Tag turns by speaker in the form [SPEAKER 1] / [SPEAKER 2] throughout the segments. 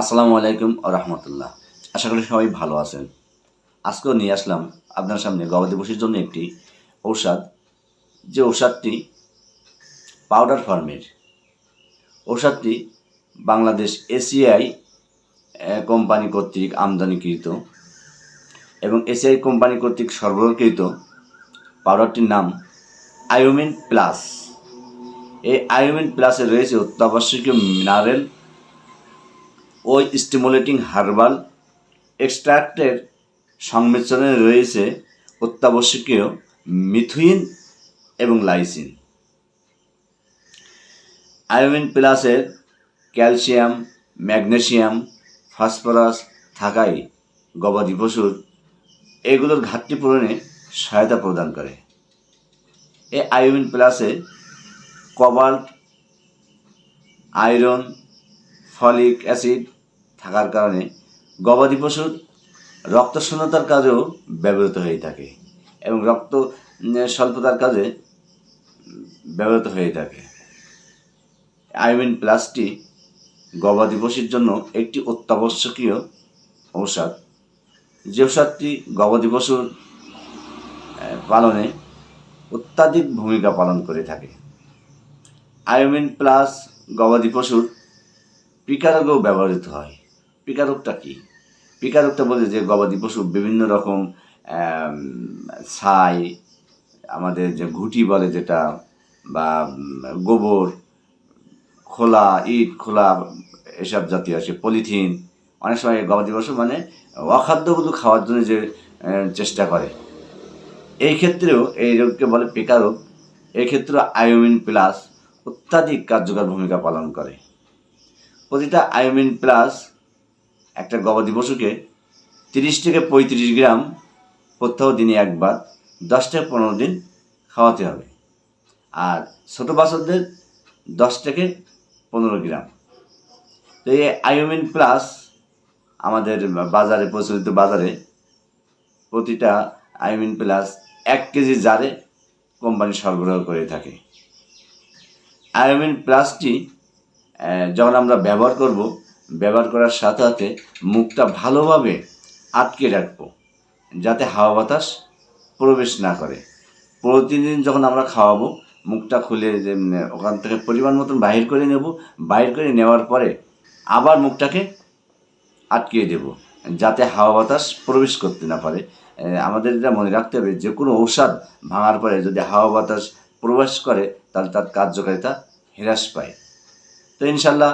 [SPEAKER 1] আসসালামু আলাইকুম রহমতুল্লাহ। আশা করি সবাই ভালো আছেন। আজকেও নিয়ে আসলাম আপনার সামনে গবাদি পশুর জন্য একটি ঔষধ। যে ঔষধটি পাউডার ফর্মের ঔষধটি বাংলাদেশ এসিআই কোম্পানি কর্তৃক আমদানিকৃত এবং এসিআই কোম্পানি কর্তৃক সরবরাহকৃত পাউডারটির নাম আয়োমিন প্লাস এই আয়োমিন প্লাসে রয়েছে অত্যাবশ্যকীয় মিনারেল ও স্টিমুলেটিং হার্বাল এক্সট্রাক্টের সংমিশ্রণে রয়েছে অত্যাবশ্যকীয় মিথুইন এবং লাইসিন আয়োমিন প্লাসের ক্যালসিয়াম ম্যাগনেসিয়াম ফসফরাস থাকায় গবাদি পশুর এগুলোর ঘাটতি পূরণে সহায়তা প্রদান করে। এই আয়োমিন প্লাসে কবাল্ট আয়রন ফলিক অ্যাসিড থাকার কারণে গবাদি পশুর রক্তশূন্যতার কাজেও ব্যবহৃত হয়ে থাকে এবং রক্ত স্বল্পতার কাজে ব্যবহৃত হয়ে থাকে। আয়োমিন প্লাসটি গবাদি পশুর জন্য একটি অত্যাবশ্যকীয় ঔষধ। যে ঔষধটি গবাদি পশুর পালনে অত্যাধিক ভূমিকা পালন করে থাকে। আয়োমিন প্লাস গবাদি পশুর পিকারোগেও ব্যবহৃত হয়। পিকারোগটা কি? পিকারোগটা বলে যে গবাদি পশু বিভিন্ন রকম ছাই, আমাদের যে ঘুটি বলে যেটা, বা গোবর, খোলা ইট, খোলা এসব জাতীয় আছে পলিথিন, অনেক সময় গবাদি পশু মানে অখাদ্যগুলো খাওয়ার জন্য যে চেষ্টা করে। এই ক্ষেত্রেও এই রোগকে বলে পেকা রোগ এই ক্ষেত্রে আয়োমিন প্লাস অত্যাধিক কার্যকর ভূমিকা পালন করে। প্রতিটা আয়োমিন প্লাস একটা গবাদি পশুকে তিরিশ থেকে পঁয়ত্রিশ গ্রাম প্রত্যহ দিনে একবার, দশ থেকে পনেরো দিন খাওয়াতে হবে। আর ছোটো বাছরদের দশ থেকে পনেরো গ্রাম। তো এই আয়োমিন প্লাস আমাদের বাজারে, প্রচলিত বাজারে প্রতিটা আয়োমিন প্লাস এক কেজি জারে কোম্পানি সরবরাহ করে থাকে। আয়োমিন প্লাসটি যখন আমরা ব্যবহার করব ব্যবহার করার সাথে সাথে মুখটা ভালোভাবে আটকে রাখব যাতে হাওয়া বাতাস প্রবেশ না করে। প্রতিদিন যখন আমরা খাওয়াবো মুখটা খুলে যে, ওখান থেকে পরিমাণ মতন বাহির করে নেব। বাহির করে নেওয়ার পরে আবার মুখটাকে আটকিয়ে দেব যাতে হাওয়া বাতাস প্রবেশ করতে না পারে। আমাদের এটা মনে রাখতে হবে যে কোনো ঔষধ ভাঙার পরে যদি হাওয়া বাতাস প্রবেশ করে তাহলে তার কার্যকারিতা হ্রাস পায়। তো ইনশাল্লাহ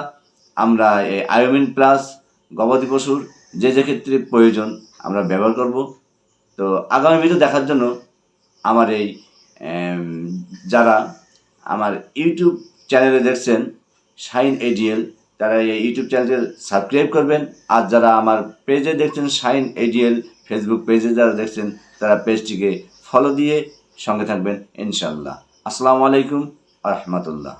[SPEAKER 1] আমরা এই আয়োমিন প্লাস গবাদি পশুর যে যে ক্ষেত্রে প্রয়োজন আমরা ব্যবহার করব। তো আগামী ভিডিও দেখার জন্য আমার এই যারা আমার ইউটিউব চ্যানেলে দেখছেন শাইন এডিএল তারা এই ইউটিউব চ্যানেলকে সাবস্ক্রাইব করবেন। আর যারা আমার পেজে দেখছেন শাইন এডিএল ফেসবুক পেজে যারা দেখছেন, তারা পেজটিকে ফলো দিয়ে সঙ্গে থাকবেন ইনশাল্লাহ আসসালামু আলাইকুম রহমতুল্লাহ